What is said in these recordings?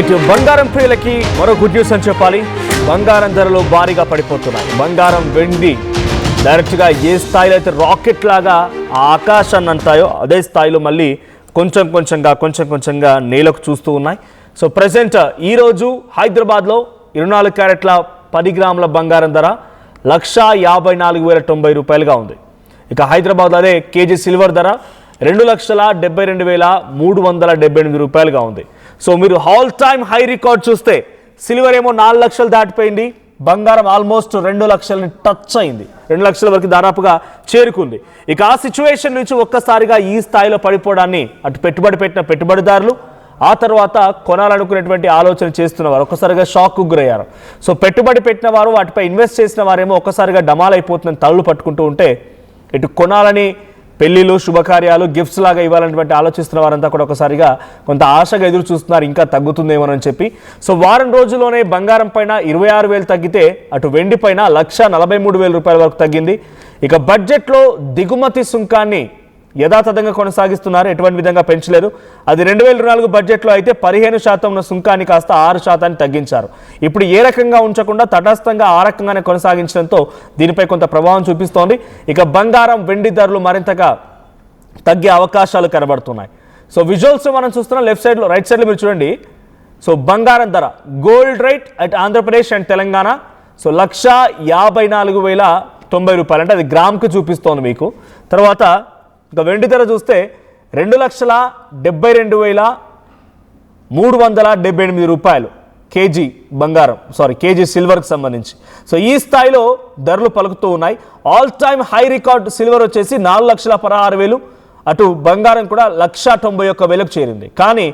అయితే బంగారం ప్రియులకి మరో గుడ్ న్యూస్ అని చెప్పాలి. బంగారం ధరలు భారీగా పడిపోతున్నాయి. బంగారం వెండి డైరెక్ట్గా ఏ స్థాయిలో అయితే రాకెట్ లాగా ఆ ఆకాశాన్ని అంటాయో అదే స్థాయిలో మళ్ళీ కొంచెం కొంచెంగా కొంచెం కొంచెంగా నేలకు చూస్తూ ఉన్నాయి. సో ప్రజెంట్ ఈరోజు హైదరాబాద్లో ఇరవై నాలుగు క్యారెట్ల పది గ్రాముల బంగారం ధర లక్షా యాభై నాలుగు వేల తొంభై రూపాయలుగా ఉంది. ఇక హైదరాబాద్ అదే కేజీ సిల్వర్ ధర రెండు లక్షల డెబ్బై రెండు వేల మూడు వందల డెబ్బై ఎనిమిది రూపాయలుగా ఉంది. సో మీరు హాల్ టైమ్ హై రికార్డ్ చూస్తే సిల్వర్ ఏమో నాలుగు లక్షలు దాటిపోయింది బంగారం ఆల్మోస్ట్ రెండు లక్షలని టచ్ అయింది. రెండు లక్షల వరకు దాదాపుగా చేరుకుంది. ఇక ఆ సిచ్యువేషన్ నుంచి ఒక్కసారిగా ఈ స్థాయిలో పడిపోవడాన్ని అటు పెట్టుబడి పెట్టిన పెట్టుబడిదారులు ఆ తర్వాత కొనాలనుకునేటువంటి ఆలోచన చేస్తున్నవారు ఒక్కసారిగా షాక్కు గురయ్యారు. సో పెట్టుబడి పెట్టిన వారు వాటిపై ఇన్వెస్ట్ చేసిన వారేమో ఒక్కసారిగా డమాల్ అయిపోతుందని తలలు పట్టుకుంటూ ఉంటే ఇటు కొనాలని పెళ్ళిళ్ళు శుభకార్యాలు గిఫ్ట్స్ లాగా ఇవ్వాలన్నటువంటి ఆలోచిస్తున్న వారంతా కూడా ఒకసారిగా కొంత ఆశగా ఎదురు చూస్తున్నారు ఇంకా తగ్గుతుందేమోనని చెప్పి. సో వారం రోజుల్లోనే బంగారం పైన ఇరవై ఆరు వేలు తగ్గితే అటు వెండి పైన లక్ష నలభై మూడు వేల రూపాయల వరకు తగ్గింది. ఇక బడ్జెట్లో దిగుమతి సుంకాన్ని యథాతథంగా కొనసాగిస్తున్నారు. ఎటువంటి విధంగా పెంచలేరు అది రెండు వేల నాలుగు బడ్జెట్లో అయితే పదిహేను శాతం ఉన్న సుంకాన్ని కాస్త ఆరు శాతాన్ని తగ్గించారు. ఇప్పుడు ఏ రకంగా ఉంచకుండా తటస్థంగా ఆ రకంగానే కొనసాగించడంతో దీనిపై కొంత ప్రభావం చూపిస్తోంది. ఇక బంగారం వెండి ధరలు మరింతగా తగ్గే అవకాశాలు కనబడుతున్నాయి. సో విజువల్స్ మనం చూస్తున్నాం. లెఫ్ట్ సైడ్లో రైట్ సైడ్లో మీరు చూడండి. సో బంగారం ధర gold rate at Andhra Pradesh and Telangana. So lakh యాభై నాలుగు వేల తొంభై రూపాయలు అంటే అది గ్రామ్కి చూపిస్తోంది మీకు. తర్వాత ఇక వెండి ధర చూస్తే రెండు లక్షల డెబ్బై రెండు వేల మూడు వందల డెబ్బై ఎనిమిది రూపాయలు కేజీ బంగారం. సారీ కేజీ సిల్వర్కి సంబంధించి. సో ఈ స్థాయిలో ధరలు పలుకుతూ ఉన్నాయి. All time high record silver వచ్చేసి నాలుగు లక్షల పదహారు వేలు. అటు బంగారం కూడా లక్ష తొంభై ఒక్క వేలకు చేరింది. కానీ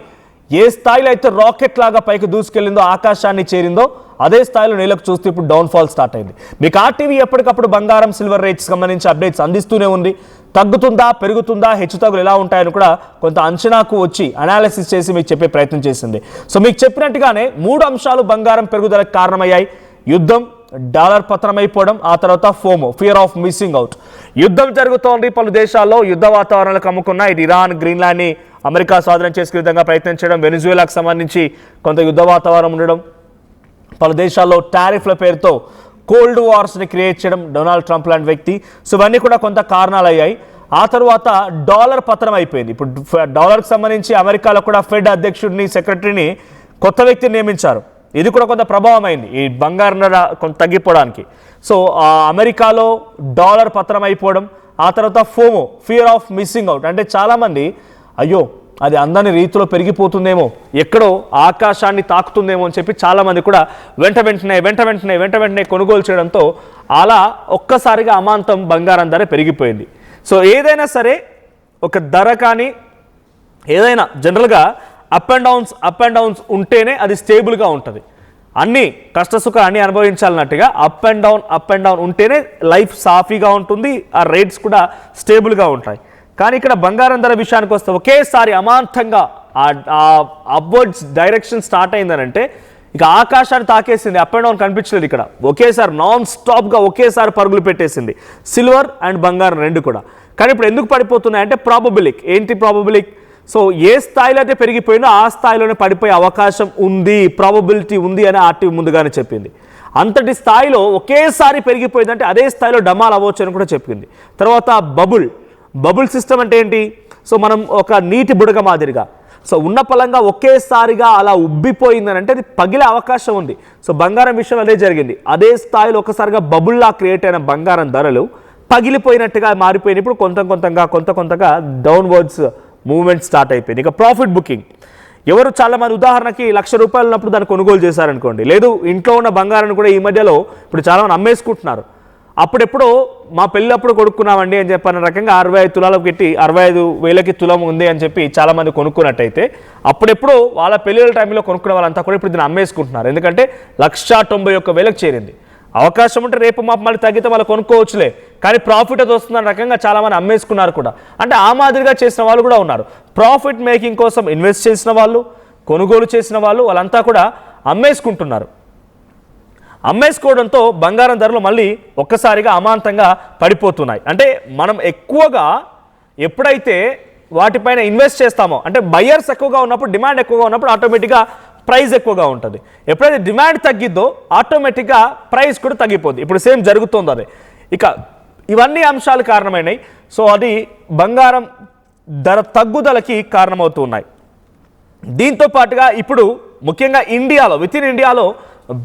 ఏ స్థాయిలో అయితే రాకెట్ లాగా పైకి దూసుకెళ్ళిందో ఆకాశాన్ని చేరిందో అదే స్థాయిలో నేలకు చూస్తే ఇప్పుడు డౌన్ఫాల్ స్టార్ట్ అయింది. మీకు ఆర్టీవీ ఎప్పటికప్పుడు బంగారం సిల్వర్ రేట్స్ సంబంధించి అప్డేట్స్ అందిస్తూనే ఉంది. తగ్గుతుందా పెరుగుతుందా హెచ్చుతగ్గులు ఎలా ఉంటాయని కూడా కొంత అంచనాకు వచ్చి అనాలిసిస్ చేసి మీకు చెప్పే ప్రయత్నం చేసింది. సో మీకు చెప్పినట్టుగానే మూడు అంశాలు బంగారం పెరుగుదలకు కారణమయ్యాయి. యుద్ధం డాలర్ పతనమైపోవడం ఆ తర్వాత FOMO fear of missing out యుద్ధం జరుగుతోంది పలు దేశాల్లో యుద్ధ వాతావరణాలకు అమ్ముకున్న ఇది ఇరాన్ గ్రీన్లాండ్ని అమెరికా స్వాధీనం చేసుకునే విధంగా ప్రయత్నం చేయడం వెనిజువేలాకు సంబంధించి కొంత యుద్ధ వాతావరణం ఉండడం పలు దేశాల్లో టారిఫ్ల పేరుతో కోల్డ్ వార్స్ని క్రియేట్ చేయడం డొనాల్డ్ ట్రంప్ లాంటి వ్యక్తి. సో ఇవన్నీ కూడా కొంత కారణాలు అయ్యాయి ఆ తర్వాత డాలర్ పతనం అయిపోయింది. ఇప్పుడు డాలర్కి సంబంధించి అమెరికాలో కూడా ఫెడ్ అధ్యక్షుడిని సెక్రటరీని కొత్త వ్యక్తిని నియమించారు. ఇది కూడా కొంత ప్రభావం అయింది ఈ బంగారం ధర కొంత తగ్గిపోవడానికి. సో అమెరికాలో డాలర్ పతనం అయిపోవడం ఆ తర్వాత FOMO fear of missing out. అంటే చాలామంది అయ్యో అది అందని రీతిలో పెరిగిపోతుందేమో ఎక్కడో ఆకాశాన్ని తాకుతుందేమో అని చెప్పి చాలామంది కూడా వెంట వెంటనే వెంట వెంటనే వెంట వెంటనే కొనుగోలు చేయడంతో అలా ఒక్కసారిగా అమాంతం బంగారం ధర పెరిగిపోయింది. సో ఏదైనా సరే ఒక ధర కానీ ఏదైనా జనరల్గా up and downs up and downs ఉంటేనే అది స్టేబుల్గా ఉంటుంది. అన్ని కష్టసుఖ అన్ని అనుభవించాలన్నట్టుగా up and down up and down ఉంటేనే లైఫ్ సాఫీగా ఉంటుంది ఆ రేట్స్ కూడా స్టేబుల్గా ఉంటాయి. కానీ ఇక్కడ బంగారం ధర విషయానికి వస్తే ఒకేసారి అమాంతంగా అప్వర్డ్స్ డైరెక్షన్ స్టార్ట్ అయిందనంటే ఇక ఆకాశాన్ని తాకేసింది అప్ అండ్ డౌన్ కనిపించలేదు ఇక్కడ. ఒకేసారి నాన్ స్టాప్గా ఒకేసారి పరుగులు పెట్టేసింది. సిల్వర్ అండ్ బంగారం రెండు కూడా. కానీ ఇప్పుడు ఎందుకు పడిపోతున్నాయి అంటే ప్రాబబిలిక్ ఏంటి ప్రాబబిలిక్ సో ఏ స్థాయిలో అయితే పెరిగిపోయిందో ఆ స్థాయిలోనే పడిపోయే అవకాశం ఉంది ప్రాబబిలిటీ ఉంది అని ఆర్టీవీ ముందుగానే చెప్పింది. అంతటి స్థాయిలో ఒకేసారి పెరిగిపోయిందంటే అదే స్థాయిలో డమాల్ అవ్వచ్చు అని కూడా చెప్పింది. తర్వాత బబుల్ బబుల్ సిస్టమ్ అంటే ఏంటి? సో మనం ఒక నీటి బుడగ మాదిరిగా. సో ఉన్న పలంగా ఒకేసారిగా అలా ఉబ్బిపోయిందని అంటే అది పగిలే అవకాశం ఉంది. సో బంగారం విషయం అదే జరిగింది. అదే స్థాయిలో ఒకసారిగా బబుల్లా క్రియేట్ అయిన బంగారం ధరలు పగిలిపోయినట్టుగా మారిపోయినప్పుడు కొంత కొంతగా కొంత కొంతగా డౌన్వర్డ్స్ మూవ్మెంట్ స్టార్ట్ అయిపోయింది. ఇక ప్రాఫిట్ బుకింగ్ ఎవరు చాలా మంది ఉదాహరణకి లక్ష రూపాయలు ఉన్నప్పుడు దాన్ని కొనుగోలు చేశారనుకోండి. లేదు ఇంట్లో ఉన్న బంగారాన్ని కూడా ఈ మధ్యలో ఇప్పుడు చాలా మంది అమ్మేసుకుంటున్నారు. అప్పుడెప్పుడు మా పెళ్ళప్పుడు కొనుక్కున్నామండి అని చెప్పిన రకంగా అరవై ఐదు తులాలకు పెట్టి అరవై ఐదు వేలకి తులం ఉంది అని చెప్పి చాలామంది కొనుక్కున్నట్టయితే అప్పుడెప్పుడు వాళ్ళ పెళ్ళిళ్ళ టైంలో కొనుక్కునే వాళ్ళంతా కూడా ఇప్పుడు దీన్ని అమ్మేసుకుంటున్నారు. ఎందుకంటే లక్ష తొంభై ఒక్క వేలకు చేరింది. అవకాశం ఉంటే రేపు మాపు మళ్ళీ తగ్గితే వాళ్ళు కొనుక్కోవచ్చులే. కానీ ప్రాఫిట్ అది వస్తుందన్న రకంగా చాలామంది అమ్మేసుకున్నారు కూడా. అంటే ఆ మాదిరిగా చేసిన వాళ్ళు కూడా ఉన్నారు. ప్రాఫిట్ మేకింగ్ కోసం ఇన్వెస్ట్ చేసిన వాళ్ళు కొనుగోలు చేసిన వాళ్ళు వాళ్ళంతా కూడా అమ్మేసుకుంటున్నారు. అమ్మేసుకోవడంతో బంగారం ధరలు మళ్ళీ ఒక్కసారిగా అమాంతంగా పడిపోతున్నాయి. అంటే మనం ఎక్కువగా ఎప్పుడైతే వాటిపైన ఇన్వెస్ట్ చేస్తామో అంటే బయర్స్ ఎక్కువగా ఉన్నప్పుడు డిమాండ్ ఎక్కువగా ఉన్నప్పుడు ఆటోమేటిక్గా ప్రైస్ ఎక్కువగా ఉంటుంది. ఎప్పుడైతే డిమాండ్ తగ్గిద్దో ఆటోమేటిక్గా ప్రైస్ కూడా తగ్గిపోద్ది. ఇప్పుడు సేమ్ జరుగుతుంది అది. ఇక ఇవన్నీ అంశాలు కారణమైనాయి. సో అది బంగారం ధర తగ్గుదలకి కారణమవుతున్నాయి దీంతో పాటుగా ఇప్పుడు ముఖ్యంగా ఇండియాలో విత్ ఇన్ ఇండియాలో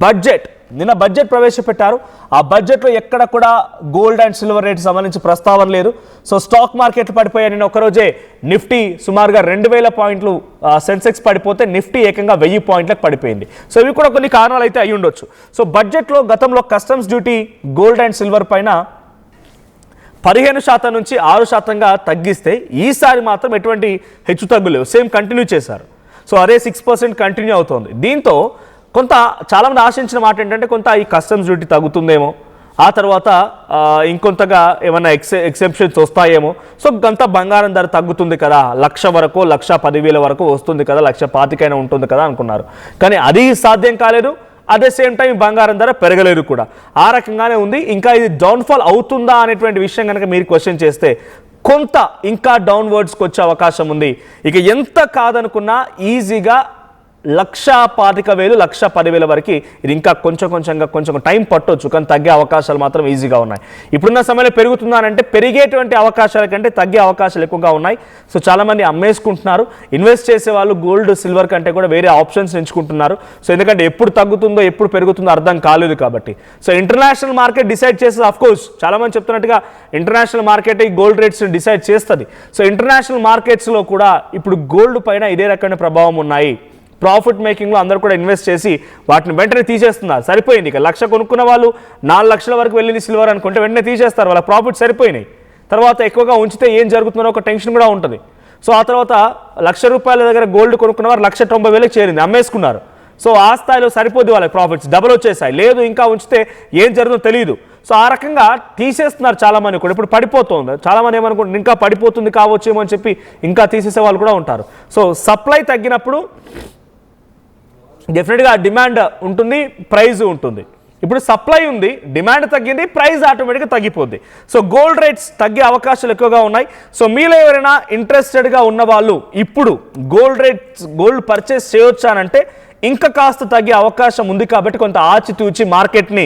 బడ్జెట్ నిన్న బడ్జెట్ ప్రవేశపెట్టారు. ఆ బడ్జెట్లో ఎక్కడ కూడా గోల్డ్ అండ్ సిల్వర్ రేట్ సంబంధించి ప్రస్తావన లేదు. సో స్టాక్ మార్కెట్లు పడిపోయాయి. నిన్న ఒకరోజే నిఫ్టీ సుమారుగా రెండు వేల పాయింట్లు సెన్సెక్స్ పడిపోతే నిఫ్టీ ఏకంగా వెయ్యి పాయింట్లకు పడిపోయింది. సో ఇవి కూడా కొన్ని కారణాలు అయితే అయి ఉండొచ్చు. సో బడ్జెట్లో గతంలో customs duty gold and silver పైన పదిహేను శాతం నుంచి ఆరు శాతంగా తగ్గిస్తే ఈసారి మాత్రం ఎటువంటి హెచ్చు తగ్గులేవు సేమ్ కంటిన్యూ చేశారు. సో అదే సిక్స్ పర్సెంట్ కంటిన్యూ అవుతోంది. దీంతో కొంత చాలామంది ఆశించిన మాట ఏంటంటే కొంత ఈ కస్టమ్స్ డ్యూటీ తగ్గుతుందేమో. ఆ తర్వాత ఇంకొంతగా ఏమైనా ఎక్సె ఎక్సెప్షన్స్ వస్తాయేమో. సో కొంత బంగారం ధర తగ్గుతుంది కదా. లక్ష వరకు లక్ష పదివేల వరకు వస్తుంది కదా. లక్ష పాతికైనా ఉంటుంది కదా అనుకున్నారు. కానీ అది సాధ్యం కాలేదు. అట్ ద సేమ్ టైం బంగారం ధర పెరగలేదు కూడా. ఆ రకంగానే ఉంది. ఇంకా ఇది డౌన్ఫాల్ అవుతుందా అనేటువంటి విషయం కనుక మీరు క్వశ్చన్ చేస్తే కొంత ఇంకా డౌన్వర్డ్స్కి వచ్చే అవకాశం ఉంది. ఇక ఎంత కాదనుకున్నా ఈజీగా లక్ష పాతిక వేలు లక్ష పదివేల వరకు ఇది ఇంకా కొంచెం కొంచెంగా కొంచెం టైం పట్టవచ్చు కానీ తగ్గే అవకాశాలు మాత్రం ఈజీగా ఉన్నాయి. ఇప్పుడున్న సమయంలో పెరుగుతున్నానంటే పెరిగేటువంటి అవకాశాల కంటే తగ్గే అవకాశాలు ఎక్కువగా ఉన్నాయి. సో చాలామంది అమ్మేసుకుంటున్నారు. ఇన్వెస్ట్ చేసే వాళ్ళు గోల్డ్ సిల్వర్ కంటే కూడా వేరే ఆప్షన్స్ ఎంచుకుంటున్నారు. సో ఎందుకంటే ఎప్పుడు తగ్గుతుందో ఎప్పుడు పెరుగుతుందో అర్థం కాలేదు కాబట్టి. సో ఇంటర్నేషనల్ మార్కెట్ డిసైడ్ చేస్తుంది అఫ్ కోర్స్ చాలామంది చెప్తున్నట్టుగా ఇంటర్నేషనల్ మార్కెట్ ఈ గోల్డ్ రేట్స్ డిసైడ్ చేస్తుంది. సో ఇంటర్నేషనల్ మార్కెట్స్లో కూడా ఇప్పుడు గోల్డ్ పైన ఇదే రకమైన ప్రభావం ఉన్నాయి. ప్రాఫిట్ మేకింగ్లో అందరూ కూడా ఇన్వెస్ట్ చేసి వాటిని వెంటనే తీసేస్తున్నారు. సరిపోయింది ఇక. లక్ష కొనుక్కున్న వాళ్ళు నాలుగు లక్షల వరకు వెళ్ళింది సిల్వర్ అనుకుంటే వెంటనే తీసేస్తారు. వాళ్ళ ప్రాఫిట్ సరిపోయినాయి. తర్వాత ఎక్కువగా ఉంచితే ఏం జరుగుతుందో ఒక టెన్షన్ కూడా ఉంటుంది. సో ఆ తర్వాత లక్ష రూపాయల దగ్గర గోల్డ్ కొనుక్కున్న వారు లక్ష తొంభై వేలకు చేరింది. అమ్మేసుకున్నారు. సో ఆ స్థాయిలో సరిపోద్ది వాళ్ళకి ప్రాఫిట్స్. డబుల్ వచ్చేసాయి. లేదు ఇంకా ఉంచితే ఏం జరుగుతుందో తెలియదు. సో ఆ రకంగా తీసేస్తున్నారు చాలామంది కూడా. ఇప్పుడు పడిపోతుంది. చాలా మంది ఏమనుకుంటారు ఇంకా పడిపోతుంది కావచ్చేమో అని చెప్పి ఇంకా తీసేసే వాళ్ళు కూడా ఉంటారు. సో సప్లై తగ్గినప్పుడు డెఫినెట్గా డిమాండ్ ఉంటుంది ప్రైజ్ ఉంటుంది. ఇప్పుడు సప్లై ఉంది డిమాండ్ తగ్గింది ప్రైస్ ఆటోమేటిక్గా తగ్గిపోద్ది. సో గోల్డ్ రేట్స్ తగ్గే అవకాశాలు ఎక్కువగా ఉన్నాయి. సో మీలో ఎవరైనా ఇంట్రెస్టెడ్గా ఉన్న వాళ్ళు ఇప్పుడు గోల్డ్ రేట్స్ గోల్డ్ పర్చేస్ చేయొచ్చానంటే ఇంకా కాస్త తగ్గే అవకాశం ఉంది కాబట్టి కొంత ఆచితూచి మార్కెట్ని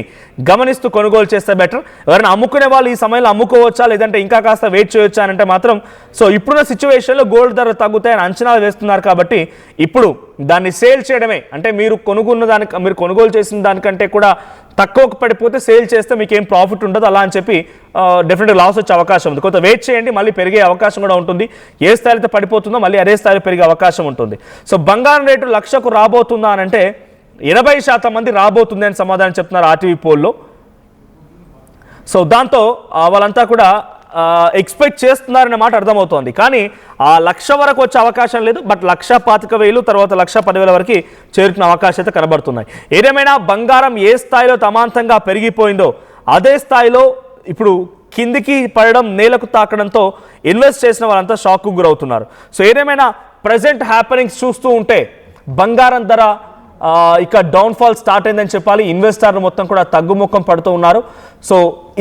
గమనిస్తూ కొనుగోలు చేస్తే బెటర్ ఎవరైనా అమ్ముకునే వాళ్ళు ఈ సమయంలో అమ్ముకోవచ్చా? లేదంటే ఇంకా కాస్త వెయిట్ చేయొచ్చా అంటే మాత్రం సో ఇప్పుడున్న సిచ్యువేషన్లో గోల్డ్ ధర తగ్గుతాయని అంచనాలు వేస్తున్నారు కాబట్టి ఇప్పుడు దాన్ని సేల్ చేయడమే. అంటే మీరు కొనుగొన్న దానికి మీరు కొనుగోలు చేసిన దానికంటే కూడా తక్కువకు పడిపోతే సేల్ చేస్తే మీకు ఏం ప్రాఫిట్ ఉండదు. అలా అని చెప్పి డెఫినెట్గా లాస్ వచ్చే అవకాశం ఉంది. కొంత వెయిట్ చేయండి మళ్ళీ పెరిగే అవకాశం కూడా ఉంటుంది. ఏ స్థాయిలో పడిపోతుందో మళ్ళీ అదే స్థాయిలో పెరిగే అవకాశం ఉంటుంది. సో బంగారం రేటు లక్షకు రాబోతుందా అని అంటే ఎనభై శాతం మంది రాబోతుంది అని సమాధానం చెప్తున్నారు ఆర్టీవీ పోల్లో. సో దాంతో వాళ్ళంతా కూడా ఎక్స్పెక్ట్ చేస్తున్నారనే మాట అర్థమవుతోంది. కానీ ఆ లక్ష వరకు వచ్చే అవకాశం లేదు బట్ లక్ష పాతిక వేలు తర్వాత లక్ష పదివేల వరకు చేరుకునే అవకాశం అయితే కనబడుతున్నాయి. ఏదేమైనా బంగారం ఏ స్థాయిలో తమాంతంగా పెరిగిపోయిందో అదే స్థాయిలో ఇప్పుడు కిందికి పడడం నేలకు తాకడంతో ఇన్వెస్ట్ చేసిన వాళ్ళంతా షాక్కు గురవుతున్నారు. సో ఏదేమైనా ప్రజెంట్ హ్యాపెనింగ్స్ చూస్తూ ఉంటే బంగారం ధర ఇక డౌన్ఫాల్ స్టార్ట్ అయిందని చెప్పాలి. ఇన్వెస్టర్లు మొత్తం కూడా తగ్గుముఖం పడుతూ ఉన్నారు. సో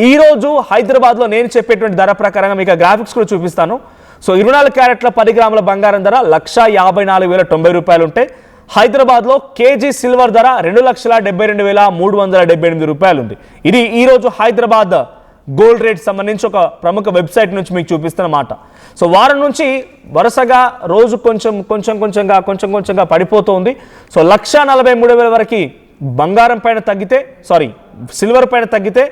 ఈ రోజు హైదరాబాద్లో నేను చెప్పేటువంటి ధర ప్రకారంగా మీకు గ్రాఫిక్స్ కూడా చూపిస్తాను. సో ఇరవై నాలుగు క్యారెట్ల పది గ్రాముల బంగారం ధర లక్ష యాభై నాలుగు వేల తొంభై రూపాయలు ఉంటే హైదరాబాద్లో కేజీ సిల్వర్ ధర రెండు లక్షల డెబ్బై రెండు వేల మూడు వందల డెబ్బై ఎనిమిది రూపాయలు ఉంది. ఇది ఈరోజు హైదరాబాద్ గోల్డ్ రేట్ సంబంధించి ఒక ప్రముఖ వెబ్సైట్ నుంచి మీకు చూపిస్తున్న మాట. సో వారం నుంచి వరుసగా రోజు కొంచెం కొంచెం కొంచెంగా కొంచెం కొంచెంగా పడిపోతుంది. సో లక్ష నలభై మూడు వేల వరకు బంగారం పైన తగ్గితే సారీ సిల్వర్ పైన తగ్గితే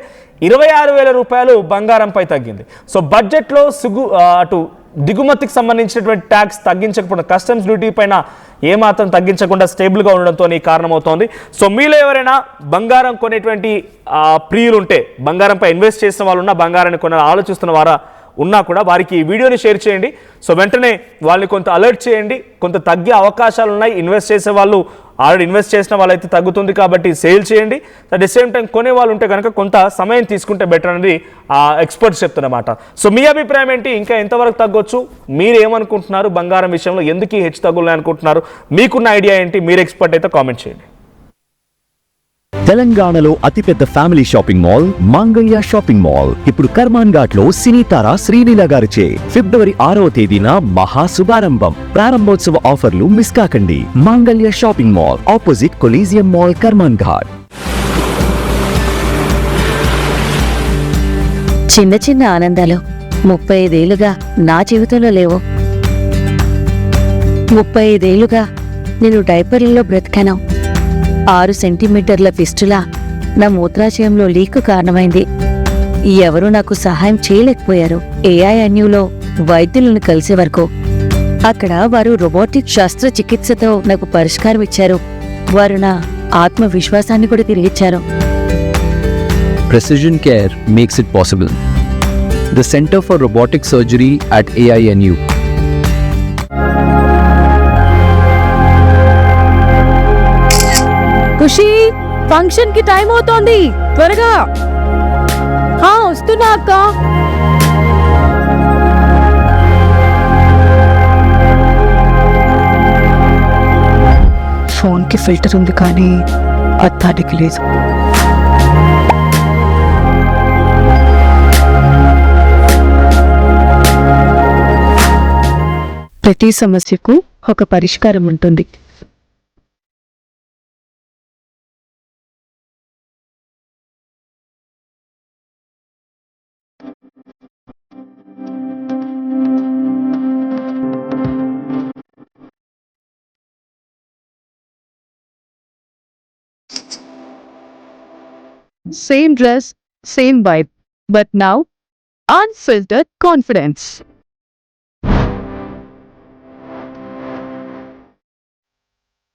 ఇరవై ఆరు వేల రూపాయలు బంగారంపై తగ్గింది. సో బడ్జెట్లో సిగు అటు దిగుమతికి సంబంధించినటువంటి ట్యాక్స్ తగ్గించకపోవడం కస్టమ్స్ డ్యూటీ పైన ఏమాత్రం తగ్గించకుండా స్టేబుల్గా ఉండడంతో కారణమవుతోంది. సో మీలో ఎవరైనా బంగారం కొనేటువంటి ప్రియులుంటే ఉంటే బంగారంపై ఇన్వెస్ట్ చేసిన వాళ్ళు ఉన్నా బంగారాన్ని కొనాలని ఆలోచిస్తున్న వారా ఉన్నా కూడా వారికి ఈ వీడియోని షేర్ చేయండి. సో వెంటనే వాళ్ళని కొంత అలర్ట్ చేయండి. కొంత తగ్గే అవకాశాలు ఉన్నాయి. ఇన్వెస్ట్ చేసే వాళ్ళు ఆల్రెడీ ఇన్వెస్ట్ చేసిన వాళ్ళైతే తగ్గుతుంది కాబట్టి సేల్ చేయండి. అట్ ది సేమ్ టైం కొనే వాళ్ళు ఉంటే కనుక కొంత సమయం తీసుకుంటే బెటర్ అనేది ఆ ఎక్స్పర్ట్స్ చెప్తున్నమాట. సో మీ అభిప్రాయం ఏంటి? ఇంకా ఎంతవరకు తగ్గొచ్చు? మీరు ఏమనుకుంటున్నారు? బంగారం విషయంలో ఎందుకు ఈ హెచ్చు తగ్గులు అనుకుంటున్నారు మీకున్న ఐడియా ఏంటి? మీరు ఎక్స్పర్ట్ అయితే కామెంట్ చేయండి. తెలంగాణలో అతిపెద్ద family shopping mall Mangalya shopping mall. ఇప్పుడు కర్మాన్ ఘాట్లో సినీతార శ్రీలీల గారిచే ఫిబ్రవరి ఆరవ తేదీన మహా శుభారంభం. ప్రారంభోత్సవ ఆఫర్లు మిస్ కాకండి. Mangalya shopping mall opposite Coliseum mall Karmanghat చిన్న చిన్న ఆనందాలు ముప్పై ఐదేళ్ళుగా నా జీవితంలో లేవు. ముప్పై ఐదేళ్ళుగా నేను డైపర్లలో బ్రతికాను. ఆరు సెంటీమీటర్ల ఫిస్టులా నా మూత్రాశయంలో లీక్ కారణమైంది. ఎవరూ నాకు సహాయం చేయలేకపోయారు. ఏఐ అన్యూలో వైద్యులను కలిసే వరకు. అక్కడ వారు రోబోటిక్ శస్త్రచికిత్సతో నాకు పరిష్కారం ఇచ్చారు. వారు నా ఆత్మవిశ్వాసాన్ని కూడా తిరిగిచ్చారు precision care makes it possible the centre for robotic surgery at AINU ఖుషి ఫంక్షన్కి టైం అవుతోంది. త్వరగా. వస్తున్నా అక్క. ఫోన్కి ఫిల్టర్ ఉంది కానీ అద్దానికి లేదు. ప్రతి సమస్యకు ఒక పరిష్కారం ఉంటుంది. Same dress, same vibe, but now unfiltered confidence.